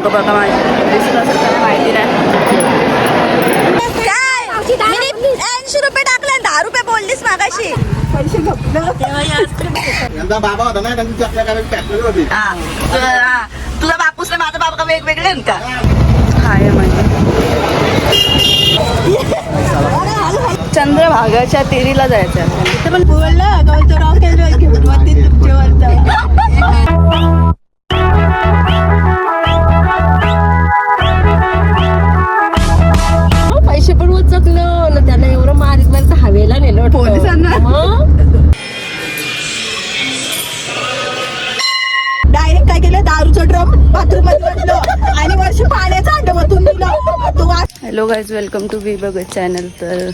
मागं बघा असेल माहिती नाही ऐंशी रुपये टाकले दहा रुपये बोललीस मागाशी यांचा बाबा होता ना त्यांची आपल्या घरात फॅक्टरी होती हा. हा. तुझा बापूस आणि माझा बाबा का वेगवेगळे आहेत का हाय म्हणजे चंद्रभागाच्या तेरीला जायचं आहे. पण बोललं गौतराव केलं घेऊन वरती तुमच्यावर वाटतं. पोलिसांना? डायरेक्ट काय केलं? दारूचं ड्रम बाथरूममध्ये आणि वर्ष पाण्याचं वास हॅलो गाईज वेलकम टू बी बघत चॅनल तर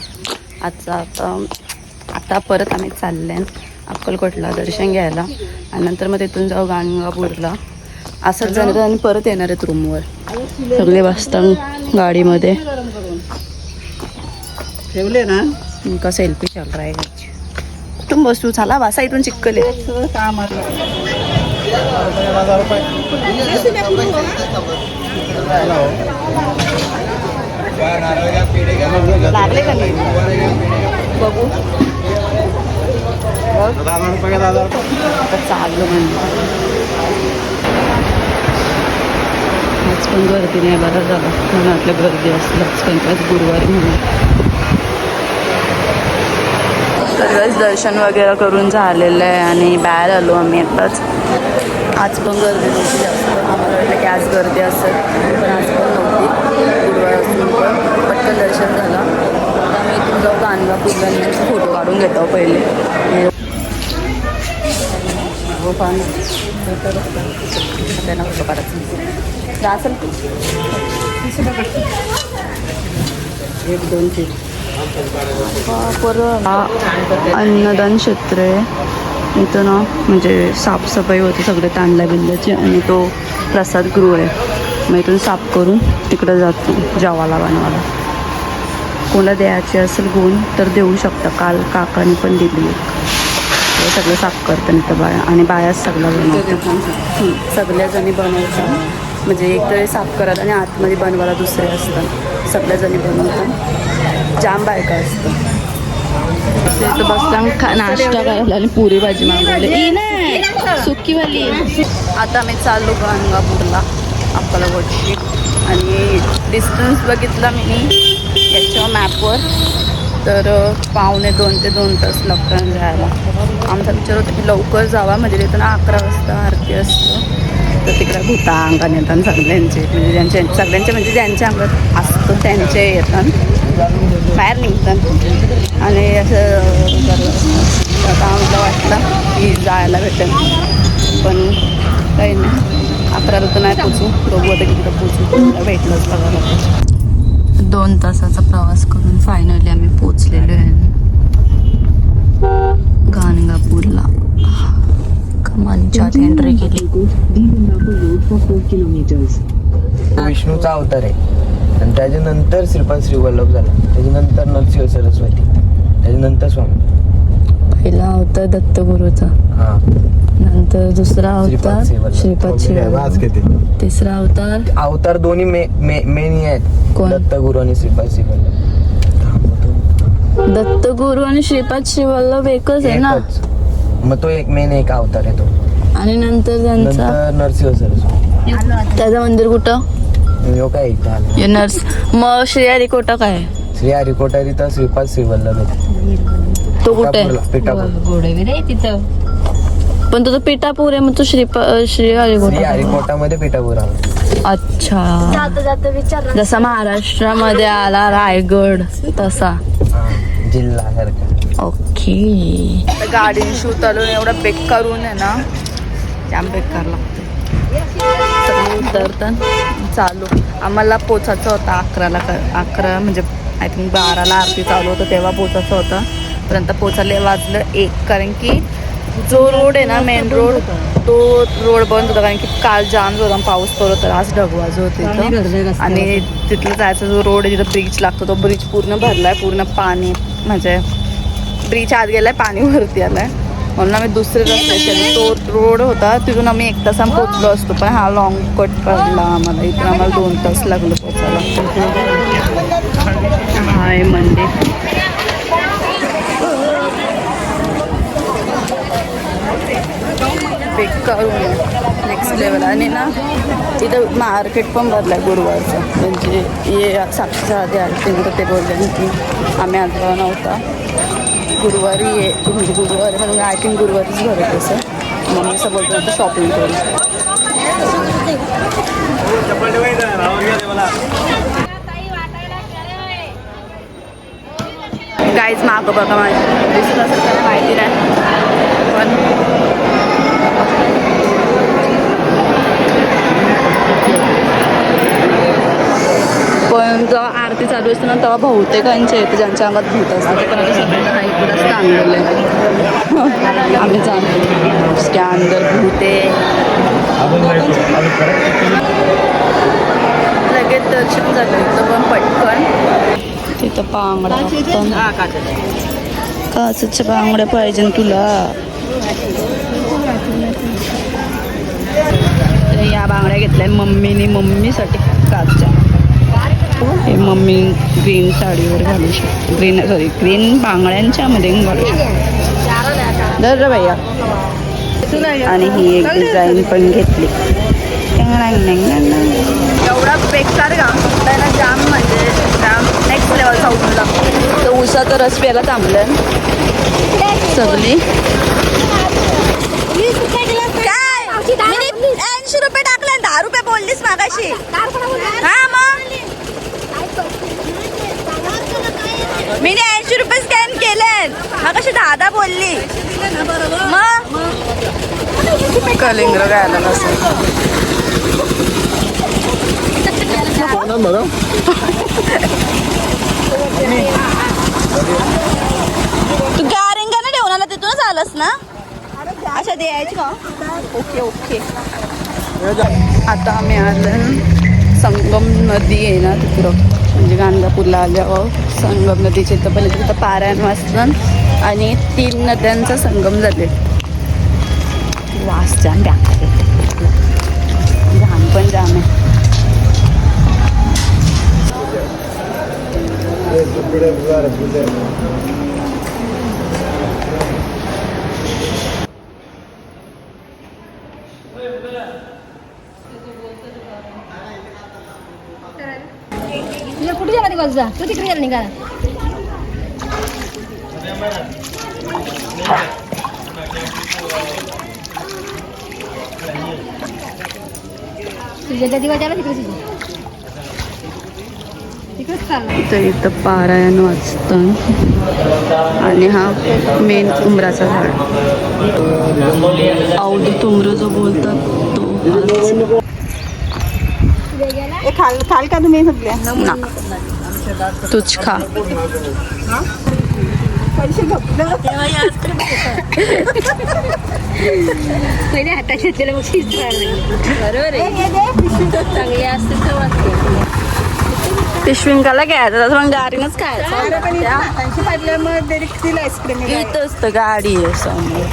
आजचा आता आता परत आम्ही चालले आहे अक्कलकोटला दर्शन घ्यायला. आणि नंतर मग तिथून जाऊ गाणगापूरला. असंच जाणार आणि परत येणार आहेत रूमवर सगळे बसतात गाडीमध्ये. ठेवले ना? इनका सेल्फी चल रहा है तुम बसू चला बसा इथून चिक्कल काम लागले का नाही? बघू. चाललो म्हणजे पण गर्दी नाही बरं झालं. गर्दी असलंच गुरुवारी म्हणून. सगळंच दर्शन वगैरे करून झालेलं आहे आणि बाहेर आलो आम्ही आताच. आज पण गर्दी नव्हती जास्त. आम्हाला वाटलं की आज गर्दी असेल. पण आज पण नव्हती. गुरुवार असून पण पटकन दर्शन झालं. आम्ही इथून जाऊ आणि त्यांचे फोटो काढून घेतो पहिले. हो त्यांना फोटो काढायचं असेल एक दोन तीन. परत अन्नदान क्षेत्र आहे. इथं ना म्हणजे साफसफाई होते सगळे तांदळा बिंद्याची आणि तो प्रसाद गृह आहे. मग इथून साफ करून तिकडं जातो जेवाला बनवायला. कोणाला द्यायचे असेल गुण तर देऊ शकता. काल काकाने पण दिली सगळं साफ करतं इथं बाया. आणि बायाच सगळं बनवतो सगळ्याजणी बनवतात. म्हणजे एक तरी साफ करत आणि आतमध्ये बनवायला दुसरे असतात. सगळ्याजणी बनवतात जाम बायका असतात. इथं बसला खा नाश्ता करायला आणि पुरी भाजी मागवली. नाही सुकीवाली. आता मी चाललो गाणगापूरला अक्कलकोटची आणि डिस्टन्स बघितला मी याच्या मॅपवर तर पावणे दोन ते दोन तास लागतात जायला आमचा विचार होता की लवकर जावा म्हणजे तिथून अकरा वाजता आरती असतं. तर तिकडे भूता अंगात येतात सगळ्यांचे म्हणजे ज्यांच्या सगळ्यांचे म्हणजे ज्यांच्या अंगात असतं त्यांचे येतात. बाहेर निघतात. आणि असं आता आम्हाला वाटलं की जायला भेटेल. पण काही नाही. अकराला तर नाही पोचू. बघू आता तिकडं पोचू. भेटलंच बघायला. दोन तासाचा प्रवास करून फायनली आम्ही पोचलेलो आहे. गाणगापूरला. कमानच्यात एंट्री केली. विष्णूचा अवतार आहे. आणि त्याच्यानंतर श्रीपाद श्रीवल्लभ झाला. त्याच्यानंतर नरसिंह सरस्वती. त्याच्यानंतर स्वामी. पहिला होता दत्तगुरूचा. हा. नंतर दुसरा अवतार श्रीपाद श्रीपाद शिवाजी किती तिसरा अवतार अवतार दोन्ही मे मे मेन हे आहेत. कोण? दत्तगुरु आणि श्रीपाद श्रीवल्लभ. दत्तगुरू आणि श्रीपाद शिवल्लभ एकच आहे ना? एकच. मग तो एक मेन एक अवतार आहे तो. आणि नंतर त्यांचा? नंतर नरसिंह सरस्वती. त्याचं मंदिर कुठं? ह्यो काय इथं आला? हे नर्स मग श्री कोटा काय आहे? श्री हरिकोटारी तर श्रीपाद श्रीवल्लभ आहे तो कुठे? आहे? पिठापूरला- पिठापूर. घोडेवीर आहे तिथं. पण तो तो पिठापूर आहे मग तो श्रीपा श्री श्री हरिकोटा हरिकोटामध्ये पिठापूर आला. अच्छा. जाता जाता विचार जसा महाराष्ट्रामध्ये आला रायगड तसा. जिल्हा सारखा. ओके. गाडी शूट आलो एवढा बेकार ऊन आहे ना जाम बेकार लागते सगळे उतरतात चालू. आम्हाला पोचायचं होतं अकराला अकरा म्हणजे आय थिंक बाराला आरती चालू होतं तेव्हा पोचायचं होतं. पर्यंत पोचायला वाजलं एक कारण की जो रोड आहे ना मेन रोड तो रोड बंद होता कारण की काल जाम जोरात पाऊस पडत होता आज ढगवाज होते. आणि तिथलं जायचा जो रोड आहे जिथं ब्रिज लागतो तो ब्रिज पूर्ण भरलाय पूर्ण पाणी म्हणजे ब्रिज आत गेलाय पाणी वरती आलाय. म्हणून आम्ही दुसरे रस्ते तो रोड होता तिथून आम्ही एक तासात पोचलो असतो पण हा लॉंग कट पडला आम्हाला. इथून आम्हाला दोन तास लागले पोचायला. हाय मंदिर बेकार नेक्स्ट लेवल आणि ना इथं मार्केट पण भरलं आहे गुरुवारचं. म्हणजे ये साक्षीच्या आधी आले तर ते बोलले की आम्ही आजवा नव्हता. गुरुवारी आहे म्हणजे गुरुवारी म्हणून आय थिंक गुरुवारीच भरत असं मम्मी असं बोलतो होतं शॉपिंग करू काहीच मागं बघा माझ्या दिसत असेल त्याला माहिती नाही. पण पण जेव्हा आरती चालू असते ना तेव्हा बहुतेकांचे येते ज्यांच्या अंगात भूत असतात ते पण आता सगळं काही इकडंच आणलेलं आहे आम्ही जाणतो उसके अंदर भूते लगेच दर्शन झालं पण पटकन. तिथं पांगडा बघतो. काचच्या बांगड्या पाहिजे तुला. या बांगड्या घेतल्या मम्मीने मम्मीसाठी काचच्या. हे मम्मी ग्रीन साडीवर घालू शकतो. ग्रीन सॉरी ग्रीन बांगड्यांच्या मध्ये घालू शकतो. दर भैया. आणि ही एक डिझाईन पण घेतली. एवढा बेकार गाव त्याला जाम म्हणजे जाम नेक्स्ट लेवल उठून लागतो तर उसाचा रस प्यायला थांबलं सगळी ऐंशी रुपये टाकले दहा रुपये बोललीस मागाशी. हा मग मी ऐंशी रुपये स्कॅन केले मागाशी दादा बोलली. मग? कलिंग्र बरं तू गारेंगाने ठेवून आला तिथूनच आलास ना? अच्छा द्यायची का? Okay okay. आता आम्ही आलं संगम नदी आहे ना तिकडं. म्हणजे गाणगापूरला आल्यावर संगम नदीचे तर पण तिथं पारायण वाचन आणि तीन नद्यांचा संगम झाले. वास जाम बेकार घाम पण जाम आहे तुला कुठे जाणार निघाल जा. तू तिकडे गेला निघाला. तुझ्या त्या दिवाळी तिकडे तुझी तिकडेच चालला. इथं इथं पारायण वाचतं आणि हा मेन उमराचा झाड. अवधूत उमर जो बोलतात तो खाल खाल का तुम्ही सगळ्या तुझ खा पहिले हातात घेतलेलं मग शिस्त बरोबर आहे. चांगली असते तर पिशविंकाला घ्यायचं तसं मग गाडीनच खायचं. इथंच तर गाडी आहे समोर.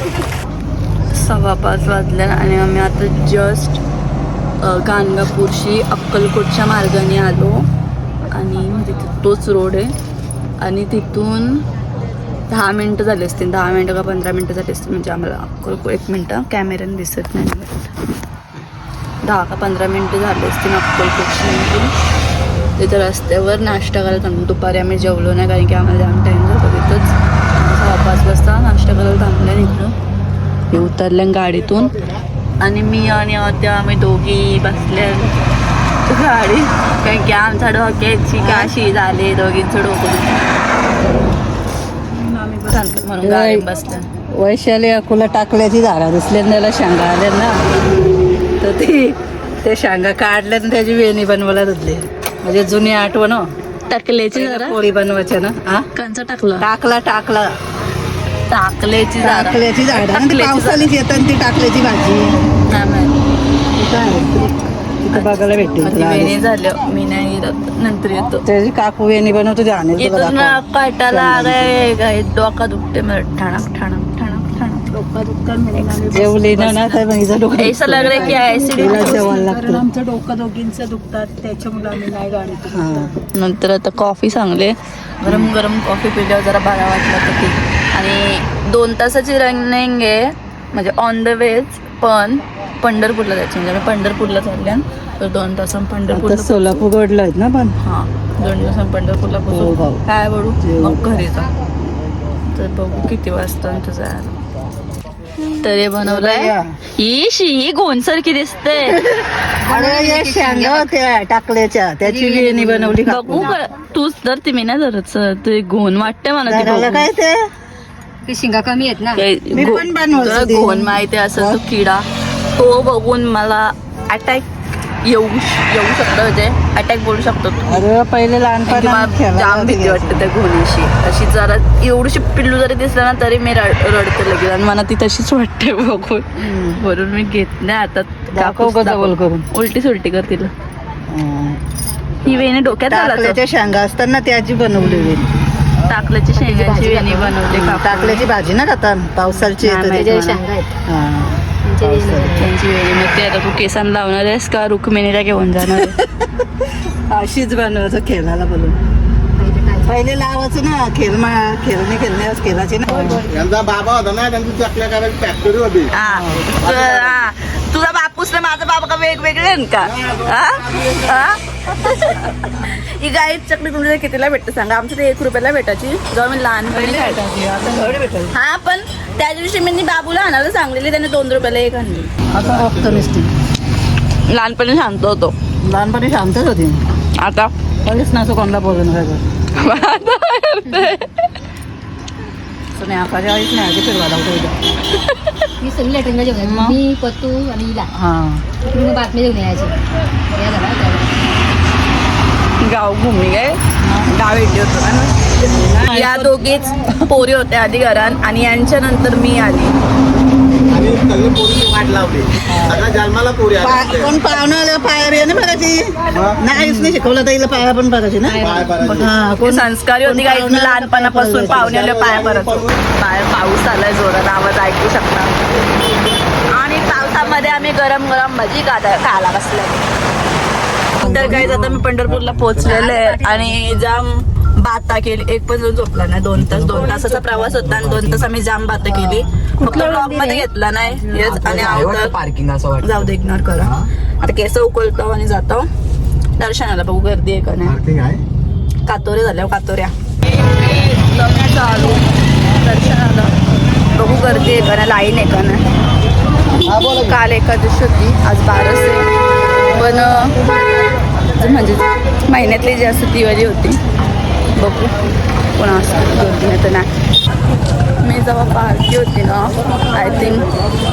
सव्वा पाच वाजल्या आणि आम्ही आता जस्ट गाणगापूरशी अक्कलकोटच्या मार्गाने आलो. आणि म्हणजे तिथं तोच रोड आहे. आणि तिथून दहा मिनटं झाली असतील. दहा मिनटं का पंधरा मिनटं झाली असतील. म्हणजे आम्हाला अक्कलकोट एक मिनटं कॅमेऱ्याने दिसत नाही. दहा का पंधरा मिनटं झाली असतील अक्कलकोटची तिथं रस्त्यावर नाश्ता करायला थांबलो. दुपारी आम्ही जेवलो नाही कारण की आम्हाला जाम टाईम झाला तिथंच. सहा पाच वाजता नाश्ता करायला थांबलं निघलो मी उतरल्या गाडीतून. आणि मी आणि त्या आम्ही दोघी बसल्या. गाडी. कारण की आमच्या डोक्याची काशी झाली दोघींचं डोकं. म्हणून गाडी वैशाली अकोला टाकल्याची झाडा दुसऱ्यांदा शेंगा आल्या ना. तर ती ते शेंगा काढल्या त्याची वेणी बनवायला धुतली. म्हणजे जुनी आठवण हो. टाकल्याची जरा? पोळी बनवायच्या ना हा? कंचा टाकला. टाकला टाकला. टाकल्याची टाकल्याची झाडं. पावसाळीच येतात ती टाकल्याची भाजी. काय तिथं बघायला भेटते माझी तुला वेणी झालं मी नाही येत नंतर येतो. त्याची काकू वेणी बनवतो ते आणेल तुला इथून दाखव. काटा लागाय काय डोका दुखते मला. ठाणक ठाणक ठाणक ठाणक. डोका दुखतात म्हणून आम्ही जेवली ना ना तर मग हिचं डोकं ऐसा लग रहा है की ऍसिडिटी तिला जेवायला कारण लागतं. आमचं डोकं दोघींचं दुखतात त्याच्यामुळे आम्ही नाही गाडी हा. नंतर आता कॉफी सांगले. गरम गरम कॉफी पिल्यावर जरा बरा वाटला तर आणि दोन तासाची रनिंग आहे म्हणजे ऑन द वेज पण पंढरपूरला जायचं. म्हणजे आम्ही पंढरपूरला चालल्या तर दोन तासां आता पंढरपूरला सोलापूर गडला आहेत ना पण? हां दोन दिवसां पंढरपूरला हो, पोहोचू. भाऊ. काय बडू. मग घरी जा. तर बघू किती वाजता तुझं तर हे बनवलंय. ही शी ही गोनसारखी दिसते. टाकल्याच्या. त्याची वेणी बनवली बघू तूच तर ती मी नाही धरत ते घोन वाटते मला. काय ते? शिंगा कमी आहेत ना. काय मी गो- पण बनवलं तुला ते. घोन माहिती असेल तो किडा. तो बघून मला अटॅक येऊ येऊ शकतो म्हणजे अटॅक बोलू शकतो तू. अरे पहिले लहानपणी जाम भीती वाटते त्या घोणीशी अशी जरा एवढीशी पिल्लू जरी दिसलं ना तरी मी रड- रडते लगेच. आणि मला ती तशीच वाटते बघून. म्हणून मी घेत नाही आता. दाखव करून. उलटी सुलटी कर तिला. ही वेणी डोक्यात आला टाकल्याच्या शेंगा असताना त्याची बनवली वेणी. टाकल्याची शेंगाची वेणी बनवली. टाकल्याची भाजी ना खाता ती. त्याच्या शेंगा आहेत. हा. त्यांची वेणी मग ते आता तू केसांना लावणार आहेस का? रुक्मिणीला घेऊन जाणार? अशीच बनवायचं खेळाला बोलून. पहिले लावायचं ना खेळ मा खेळणे खेळणे खेळाचे ना. यांचा बाबा होता ना त्यांची चकल्या करायची फॅक्टरी होती. हा. तु- हा. तुझा बापूस ना माझा बाबा का वेगवेगळे का? हा? गाई चकली तुमच्या कितीला भेटते सांगा? आमच्या ते एक रुपयाला भेटायची. जेव्हा मी लहानपणी हा पण त्या दिवशी मी बाबूला आणायला सांगलेली त्याने दोन रुपयाला एक आणली. आता रक्त नसते लहानपणी शांत होतो. लहानपणी शांतच होती. आता? कधीच नसो कोणाला बोलून काय तुम्ही आकाच्या आईच नाही आधी फिरवायला होतो इथं. मी सगळी लॅटरिंगला जेवण मग? मी पत्तू आणि इला. हा. इकडून बातमी देऊन यायची. या गाव घुमी गए गाव येते होतो. या दोघीच पोरी होत्या आधी घरात आणि यांच्या नंतर मी आली. वाट लावली. सगळ्या जन्माला पोरी आल्या पण पाहुणं आलं पाया बिया नाही बघायची नाहीच नाही शिकवलं तर हिला पाया पण बघायची ना? पाय पडायची. हा कोण संस्कारी होती काही पाहुण्याला लहानपणापासून पाया पाहुण्याला पाया परत पाय पाऊस आलाय जोरात आवाज ऐकू शकता आणि पावसामध्ये आम्ही गरम गरम भजी खादा खायला बसले तर काही आता मी पंढरपूरला पोहोचलेले आहे आणि जाम बाता केली. एक पण जण झोपला नाही. दोन तास दोन तासाचा प्रवास होता आणि दोन तास आम्ही जाम बाता केली. फक्त ब्लॉकमध्ये घेतला नाही. हेच आणि आवडत पार्किंग असं जाऊ दे इग्नोर करा. आता केस उकलतो आणि जातो. दर्शनाला बघू गर्दी आहे का नाही? कातोऱ्या झाल्या कातोऱ्या. जाऊन आलो दर्शनाला. बघू गर्दी आहे का ना लाईन आहे का ना काल एकादशी होती आज बारस आहे. पण म्हणजे महिन्यातली जी असते दिवाळी होती बघू. कोण असं गर्दी नाही तर नाही. मी जेव्हा पाहती होती ना आय थिंक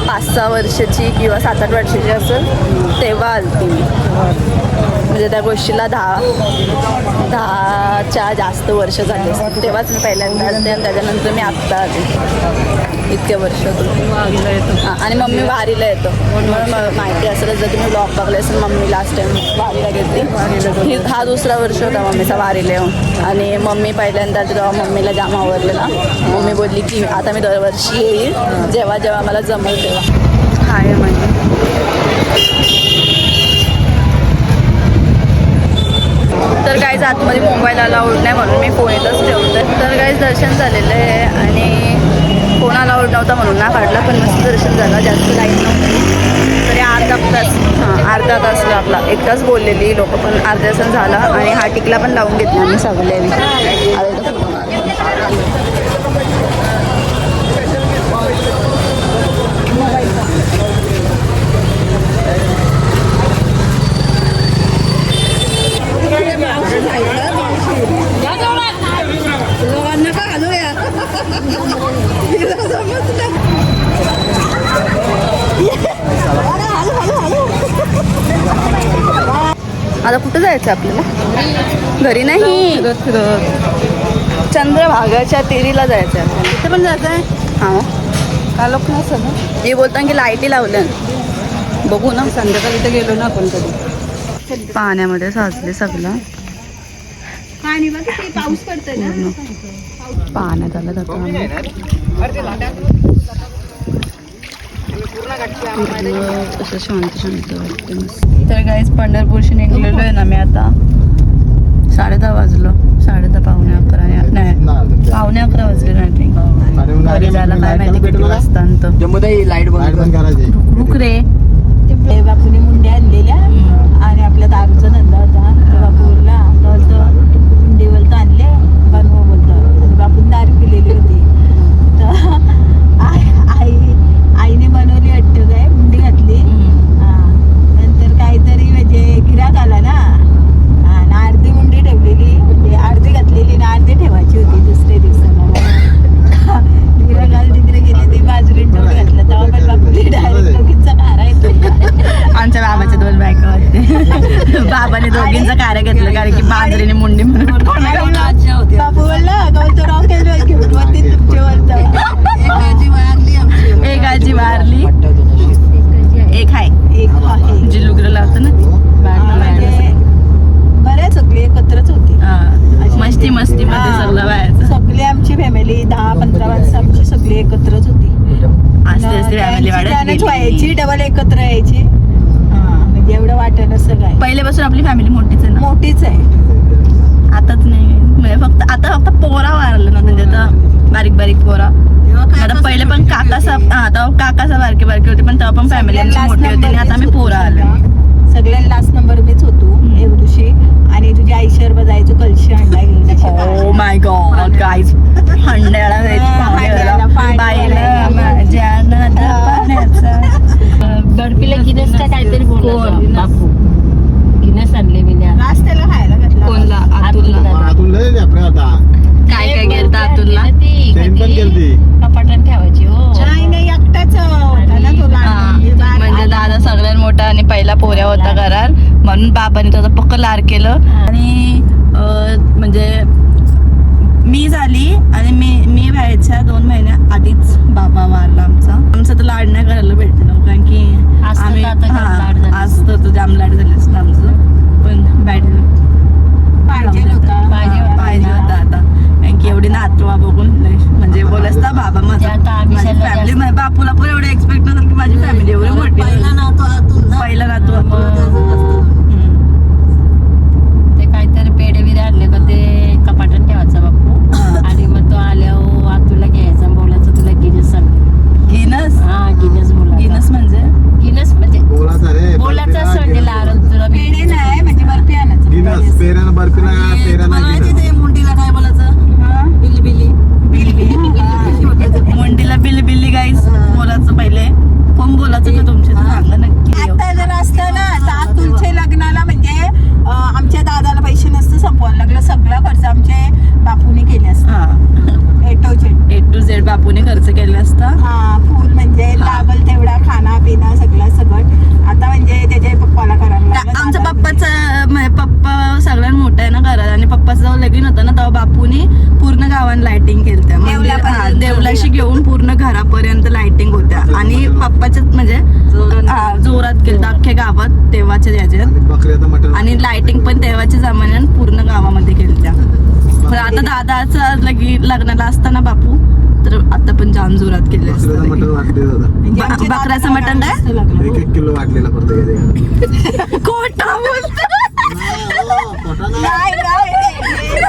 पाच सहा वर्षाची किंवा सात आठ वर्षाची असेल तेव्हा आलती मी. म्हणजे त्या गोष्टीला दहा दहाच्या जास्त वर्ष झाली तेव्हाच मी पहिल्यांदा आलते आणि त्याच्यानंतर मी आत्ता आले. इतके वर्ष आणि मम्मी वारीला येतो. म्हणून माहिती असेल जर तुम्ही ब्लॉग बघले असेल मम्मी लास्ट टाइम वारीला घेतली हा दुसरा वर्ष होता मम्मीचा वारीला येऊन. आणि मम्मी पहिल्यांदा जेव्हा मम्मीला जाम आवडलेला मम्मी बोलली की आता मी दरवर्षी येईल जेव्हा जेव्हा मला जमल तेव्हा. हाय म्हणजे तर काहीच आतमध्ये मोबाईल अलाउड नाही म्हणून मी फोन येतच ठेवते तर काहीच दर्शन झालेलं आहे आणि फोन अलाउड नव्हता म्हणून ना काढला पण मस्त दर्शन झालं. जास्त लाईन नव्हती. तरी अर्धा तास हां अर्धा तास लागला एक तास बोललेली लोक पण अर्ध्या तास झाला आणि हा टिकला पण लावून घेतला आम्ही सगळे आता कुठं जायचं आपल्याला? घरी नाही? चंद्रभागाच्या तेरीला जायचं आहे आपल्याला इथे पण जायचं आहे हां. का लोक नसतं ना? हे बोलतात की लाईटी लावल्या बघू ना. संध्याकाळी इथे गेलो ना आपण कधी. पाण्यामध्ये साचले सगळं. पाणी बघ किती पाऊस पडतोय ना. पाण्यात आलं जातो आम्ही. पूर्ण असं शांत शांत वाटते मस्त. तर गाईज पंढरपूरशी निघलेलो आहे ना मी आता. साडे दहा वाजलो. साडे दहा पावणे अकरा नाही पावणे अकरा वाजले नाही जायला काय माहिती किती वाजता लाइट रुक रे. ते बापूने मुंड्या आणलेल्या आणि आपल्या दारूचा धंदा होता. तर बापू बोलला आपला बोलतो मुंडी बोलतो आणले बनवा बोलतो आणि बापून दारू पिलेली होती. तर आई आई आईने बनवली वाटतं काय? मुंडी घातली. हा. नंतर काहीतरी म्हणजे गिराक आला ना. हा, आणि अर्धी मुंडी ठेवलेली. म्हणजे अर्धी घातलेली आणि अर्धी ठेवायची होती दुसऱ्या दिवसाला. गिराक आलं तिकडे गेले ते बाजूला ठेवून घातलं. तेव्हा पण डायरेक्ट दोघींचा खारा येतो आमच्या बाबाच्या दोन बायका होते बाबाने दोघींचं कार्य घेतलं कारण की बाजरीने मुंडी म्हणून बापू बोलला गौतो रॉकेल रोल घेऊन वरती तुमचे बोलतो एक आजी वारली एक आहे एक आहे जी लुगडं लावतं ना म्हणजे बऱ्याच सगळी एकत्रच होती हा. मस्ती मस्ती मध्ये सगळं व्हायचं. सगळी आमची फॅमिली दहा पंधरा माणसं आमची सगळी एकत्रच होती. असते असते फॅमिली वाढत व्हायची. डबल एकत्र यायची. म्हणजे एवढं वाटत काय पहिल्यापासून आपली फॅमिली मोठीच आहे ना? मोठीच आहे. आताच नाही. म्हणजे फक्त आता फक्त पोरा वारलं ना म्हणजे आता बारीक बारीक पोरा. आता पहिले पण काका सा हा तेव्हा काका सा बारके बारके होते पण तेव्हा पण फॅमिली आमची मोठी होती आणि आता आम्ही पोरा आलो. तुझा. सगळ्यात लास्ट नंबर मीच होतो एक दिवशी आणि तुझ्या आई शहर जायचो कलशी अंडा घेऊन अशी ओ माय गॉड गाईज हंड्याला बर्फीला गिनस का काहीतरी बोलला बापू. गिनस आणले मी त्या लास्ट त्याला खायला कोणला? अतुलला. आता काय काय गेलं अतुलला? ती गेलती. कपाटात ठेवायची हो. नाही नाही एकटाच म्हणजे दादा सगळ्यात मोठा आणि पहिला पोऱ्या होता घरात. म्हणून बाबाने त्याचा पक्क लाड केलं. आणि अं, म्हणजे मी झाली आणि मी मी व्हायच्या दोन महिन्या आधीच बाबा वारला आमचा. आमचं तर लाड नाही करायला भेटलं कारण की असतं आम्ही तर आता जाम लाड झाले असते. असतं तर जाम लाड झाले असतं आमचं. पण बॅड पाहिजे होता. पाहिजे पाहिजे होता आता. कारण की एवढी नातवा बघून म्हणजे बोलसता बाबा म्हणजे माझा आता आम्ही माझी फॅमिली बापूला पण एवढं एक्सपेक्ट नव्हतं की माझी फॅमिली एवढी मोठी पहिला नातू हम्म. ते काहीतरी पेढे बिडे आणले का ते कपाटात ठेवायचा बापू आणि मग तो आल्यावर आतूला घ्यायचा आणि बोलायचं तुला गिनस सांग गिनस हा गिनस बोला गिनस म्हणजे? गिनस म्हणजे बोलाचा रे बोलायचं असं म्हणजे लाल तुला पेढे नाही म्हणजे बर्फी आणायचं. गिनस गिनस मुंडीला काय बोलायचं? हा? बिल्ली बिल्ली मुंडीला बिल्ली बिल्ली गाईस बोलायचं पहिले. कोण बोलायचं का तुमच्या सांगा नक्की. आता जर असतं ना तर अतुलच्या लग्नाला म्हणजे आमच्या दादाला संपवायला लागलं. सगळं खर्च आमचे बापूने केले असतं. हा. A to Z A to Z बापूने खर्च केला असता? हा फुल म्हणजे लागल तेवढा खाना पिना सगळं सगळं. आता म्हणजे त्याच्या पप्पाला करायला दादा- पप्पाचं आणि पप्पाचं जेव्हा लगीन होतं ना तेव्हा बापूने पूर्ण गावात लाइटिंग केली. देवलाशी घेऊन पूर्ण घरापर्यंत लाइटिंग होत्या. आणि पप्पाच्या म्हणजे हा, जोरात केलं अख्ख्या गावात तेव्हाच्या याच्यात आणि बकऱ्याचं मटण आणि लाइटिंग पण तेव्हाच्या जमान्यात पूर्ण गावामध्ये केली त्या पण आता दादाचं लगी लग्नाला असताना बापू तर आता पण जाम जोरात केले बकऱ्याचं मटण वाटले म्हणजे बकऱ्याचं मटण काय? एक एक किलो वाटलेला खोटा बोलतो नाही, नाही,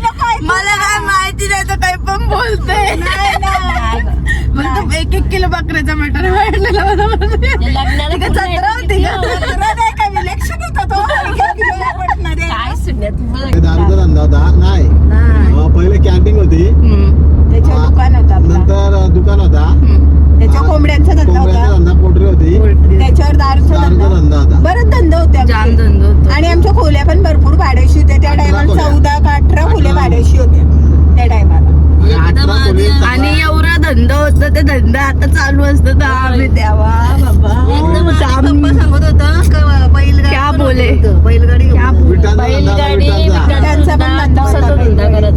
काय मला काय माहिती नाही तर काही पण बोलते. नाही, नाही. एक एक किलो बकऱ्याचा मटण वाढलेला होता म्हणजे. लग्नाला ती काय पूर्ण जत्रा होती का? जत्रा नाही का, विलक्षण होता. तो. एक किलोला पटणार. आहे. काय सुन्यात? मला ते दारूचा धंदा होता. नाही. अं, पहिले कॅन्टीन होती. हम्म, त्याच्यावर दुकान होतं आपलं. नंतर दुकान होता हम्म. त्याच्यावर कोंबड्यांचा धंदा कोंबड्याचा होता धंदा पोटरी होती त्याच्यावर दारूचा दारूचा धंदा धंदा होता बरंच धंदा होते आमचे. जाम धंदो होतो आणि आमच्या खोल्या पण भरपूर भाड्याशी होत्या. त्या टायमाला. चौदा का अठरा अठरा. भाड्याशी होत्या. त्या टायमाला. आणि खोली आणि एवढा धंदा होता ते धंदा आता चालू असतं. तर आम्ही द्यावा बाबा. सांगत होता बैलगाडी क्या बोले? बैलगाडी होता, बैलगाडी त्यांचा पण धंदा होता. करायचा.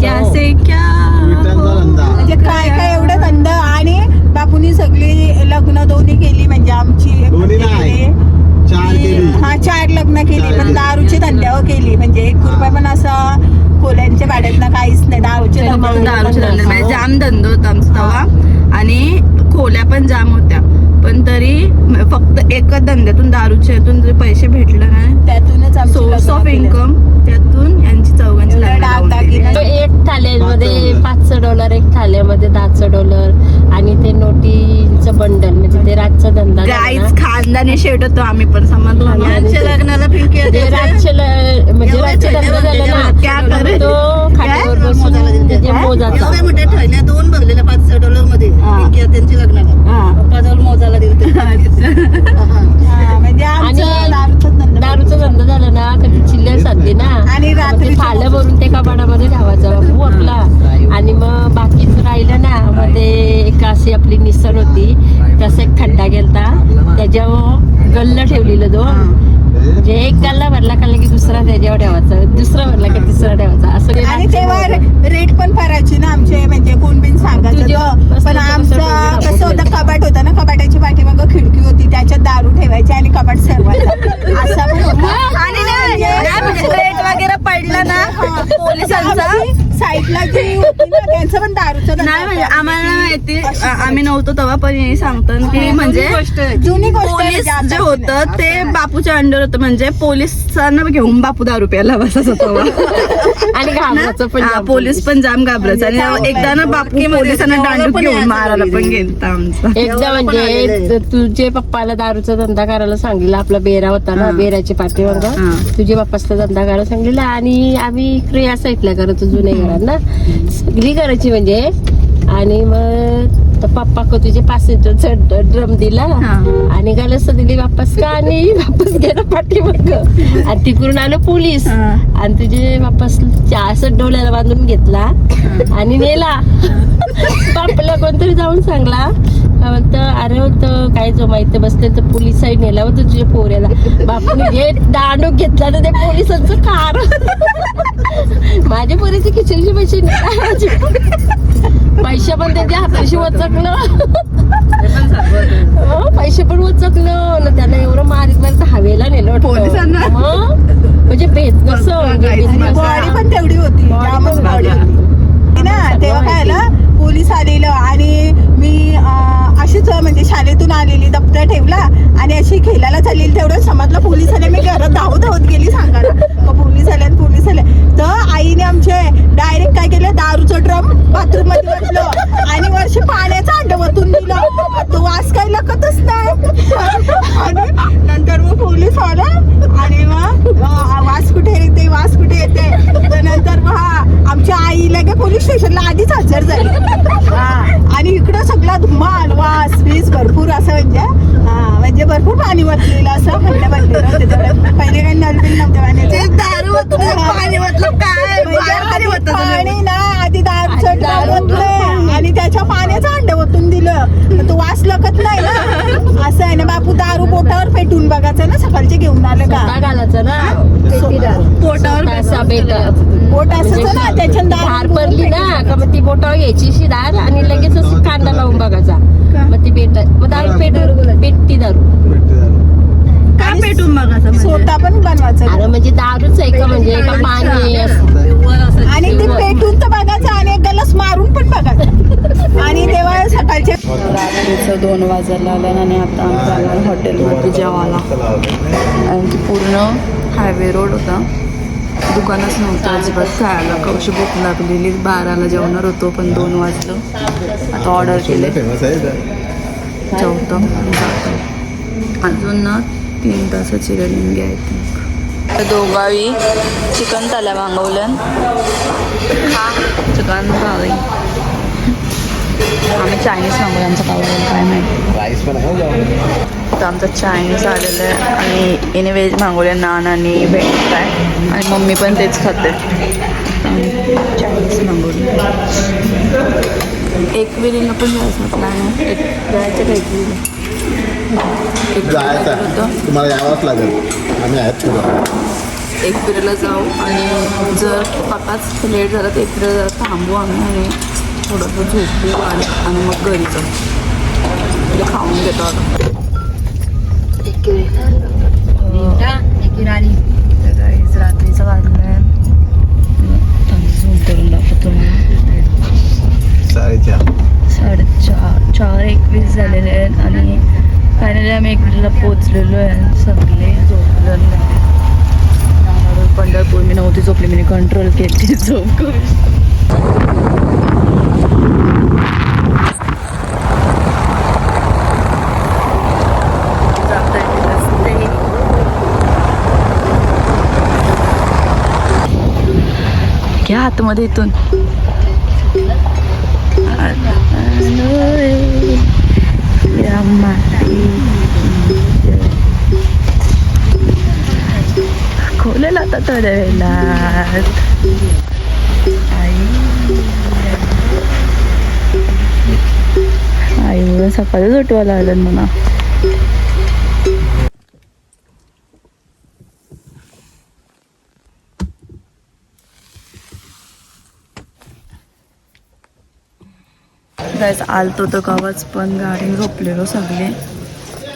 क्या म्हणजे काय काय एवढं धंदा? आणि बापूनी सगळी लग्न दोन्ही केली म्हणजे आमची हा चार लग्न केली पण. दारूची धंद्यावर केली. म्हणजे एक रुपया पण असं खोल्यांच्या भाड्यातनं काहीच नाही. दारूचे दारूचे धंदे धंदे म्हणजे जाम धंदा होता आमचा तेव्हा आणि खोल्या पण जाम होत्या. पण तरी फक्त एकच धंद्यातून दारूच्या पैसे भेटले एक थाल्यामध्ये दहाचं डॉलर आणि ते नोटीचं बंडल म्हणजे ते रातचा धंदा. गाईच खानदानी शेट होतो आम्ही पण समजलं? लग्नाला पिंकी म्हणजे रातचे ल- म्हणजे रातचे धंदा झाला क्या ना. करे? तो खाट्यावर बसून त्याच्या मोजाचा एवढ्या मोठ्या ठेवल्या दोन भरलेल्या पाच डॉलरमध्ये त्यांची लग्नाला. हा. पप्पा मोजायला दिलं म्हणजे आणि दारूचाच धंदा. दारूचा धंदा झाला ना का ती चिल्लर साधली ना आणि रात्रीचं थालं भरून ते कपाटामध्ये ठेवायचा बापू आपला आणि मग बाकीचं राहिलं ना मग ते एक अशी आपली निसर होती तसा एक खड्डा गेलता त्याच्यावर गल्ल ठेवलेलं दोन म्हणजे एक गल्ला भरला का की दुसरा त्याच्यावर ठेवायचा दुसरा भरला का तिसरा ठेवायचा असं आणि तेव्हा. रेट पण भरायची ना आमचे म्हणजे दारू ठेवायची आणि कपाट सरवायचा असा पण होता. आणि म्हणजे रेट वगैरे पडला ना पोलिसांचा साईडला जी होती ना त्यांचं पण दारूचं नाही म्हणजे. आम्हाला माहिती आम्ही नव्हतो तेव्हा पण हे सांगतात की म्हणजे जुनी गोष्ट आहे पोलीस म्हणजे जे होतं ते बापूच्या अंडर होतं. म्हणजे पोलिसांना घेऊन बापू दारू प्यायला बसायचा तेव्हा आणि घाबराचं पण पोलीस पण जाम घाबरायचं. आणि एकदा ना बापू पोलिसांना दांडूक घेऊन मारायला पण गेलता आमचा. एकदा म्हणजे तुझे पप्पाला दारूचा धंदा करायला सांगितला आपला बेरा होता ना. बेराची हा. तुझे पप्पासला धंदा करायला सांगितला आणि आम्ही इकडे या साईडला करत जुने घरात ना? सगळी करायची म्हणजे? आणि मग पप्पा को तुझे पासेंजरचा ड्रम दिला. आणि गालस दिली वापस का? आणि वापस गेला पाठीमाग आणि तिकडून आलं पोलीस. हा. आणि तुझे वापस असं डोळ्याला बांधून घेतला. आणि नेला. बापला कोणतरी जाऊन सांगला. म्हणतं अरे होतं काय जो माहिती बसले तर पोलीस साईड नेला होतं तुझ्या पोऱ्याला. बापूने जे दांडूक घेतला तर ते पोलिसांचं कार माझ्या पोरीचे खिचडीचे पैसे. पैसे पण त्यांच्या हाताशी वचकलं हो, पैसे पण उचकलं. न त्यांना एवढं मारित मारित हवेला नेलं. पोलिसांना? म्हणजे भेद नसं म्हणजे. बॉडी पण तेवढी होती. ना तेव्हा काय आलं पोलीस आलेलं आणि मी अशीच म्हणजे शाळेतून आलेली दप्तर ठेवला आणि अशी खेळायला चाललेली तेवढं समजलं पोलीस आले मी घरात धावत धावत गेली सांगायला. मग पोलीस आले आणि पोलीस आले. तर आईने आमचे डायरेक्ट काय केलं? दारूचं ड्रम बाथरूममध्ये बसलं पाण्याचा वर्षी दिला तो वास काही लकतच नाही. आणि नंतर मग पोलीस आला. आणि मग वास कुठे येते? वास कुठे येते? तर नंतर मग हा आमच्या आईला काय पोलीस स्टेशनला आधीच हजर झाली. हा. आणि इकडं सगळा धुमाल वास वीस भरपूर असं म्हणजे हा म्हणजे भरपूर पाणी वतलेलं असं म्हणलं तेवढं. पहिले काही नल बिल नव्हतं पाण्याचं. दारू पाणी म्हणजे पाणी ना आधी दारूचं दारू आणि त्याच्या पाण्याचं अंड ओतून दिलं. तर तो वास लकत नाही ना. असं आहे ना बापू दारू पोटावर पेटून बघायचं ना सकाळचे घेऊन आलं का? घालायचं ना. पोटावर पोट असायचं ना त्याच्या धार पडली ना का मग ती बोटावर घ्यायची अशी धार आणि लगेच असं कांदा लावून बघायचा. मग ती पेट मग दारू पेट पेटती दारू. का पेटून बघायचं म्हणजे? स्वतः पण बनवायचं अरे म्हणजे दारूच आहे का म्हणजे? का पाणी असं? आणि ते पेटून तर बघायचं आणि एक गलस मारून पण बघायचं. आणि तेव्हा सकाळचे रात्रीचं दोन वाजायला आलं आणि आता आमचं आलं हॉटेलमध्ये जेवायला. आणि ती पूर्ण हायवे रोड होता. दुकानच नव्हतं अजिबात खायला. कवशी भूक लागलेली. बाराला जेवणार होतो पण दोन वाजलं. आता ऑर्डर केले फेमस आहे इथं. जेवतो अजून ना तीन तासाची रनिंग आहे तर दोघावी चिकन थाल्या मागवलं हा चिकन थाळी आम्ही चायनीज मागवलं आमचं काय काय माहिती. राईस पण तर आमचं चायनीज आलेलं आहे. आणि इने व्हेज मागवले नान आणि व्हेज फ्राय. आणि मम्मी पण तेच खाते. चायनीज मागवले एक विरीला पण जायचं प्लॅन आहे एक जायचं का? एक विरीला एक विरीला जायचं होतं. तुम्हाला यावंच लागेल. आम्ही आहेत तुला एक पिरियडला जाऊ आणि जर पाकाच लेट झाला तर एक पिरियड जरा थांबू आम्ही आणि थोडंसं झोपू आणि मग घरी जाऊ. खाऊन घेतो आता. रात्रीचं आहे झूम करून दाखवतो साडेचार साडेचार चार एकवीस झालेले आहेत आणि फायनली आम्ही इकडला पोचलेलो आहे सगळे झोपलेलो आहे पंढरपूर मी नव्हती झोपली मी कंट्रोल केली झोप करून. घ्या आतमध्ये इथून. आलोय खोलेल आता थोड्या वेळेला आई आई सकाळीच उठवायला आलं म्हणा. जायचं आलतो तर कवाच पण गाडी झोपलेलो सगळे.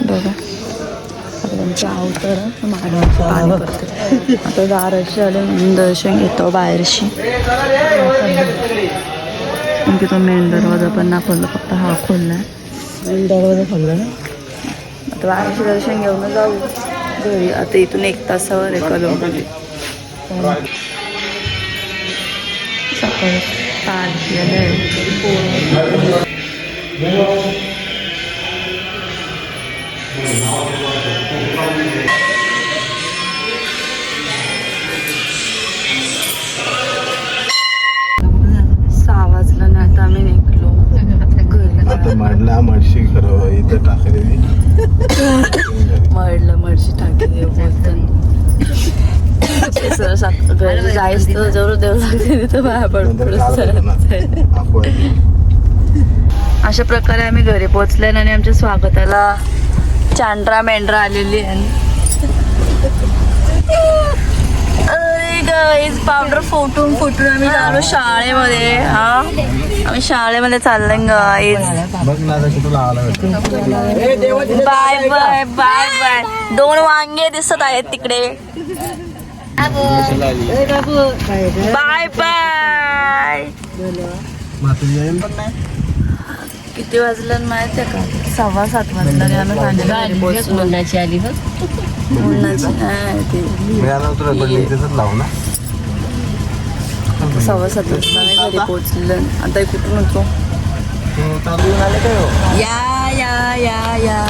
बघा. सगळ्यांचं आवतर मागण्याचं पाणी पडते. आता दाराशी आले म्हणून दर्शन घेतो बाहेरशी. आणखी तो मेन दरवाजा पण ना खोलला फक्त हा खोलला दरवाजा खोलला ना? आता बाहेरशी दर्शन घेऊन जाऊ. घरी. आता इथून एक तासावर कलोमध्ये सकाळी. मडला मडशी घर इथं टाकली. मडला मडशी टाकली बोलताना जायचं तर जरूर देव लागते तिथं बाहेर अशा प्रकारे आम्ही घरी पोहोचले आणि आमच्या स्वागताला चांड्रा मेंढरा आलेली आहे. पावडर फुटून फुटून आम्ही चाललो शाळेमध्ये. हा? आम्ही शाळेमध्ये चाललोय भेटतो बाय बाय बाय बाय दोन वांगे दिसत आहेत तिकडे. बाय बाय नाही किती वाजलं माहिती आहे का? सव्वा सात पोहोचलो कोणाची आली बघ. नाही सव्वा सात वाजता आम्ही घरी पोहोचलो. आता कुठून होतो? तू चालू आले काय हो? या या या.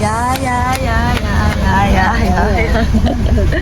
या या या या या या या.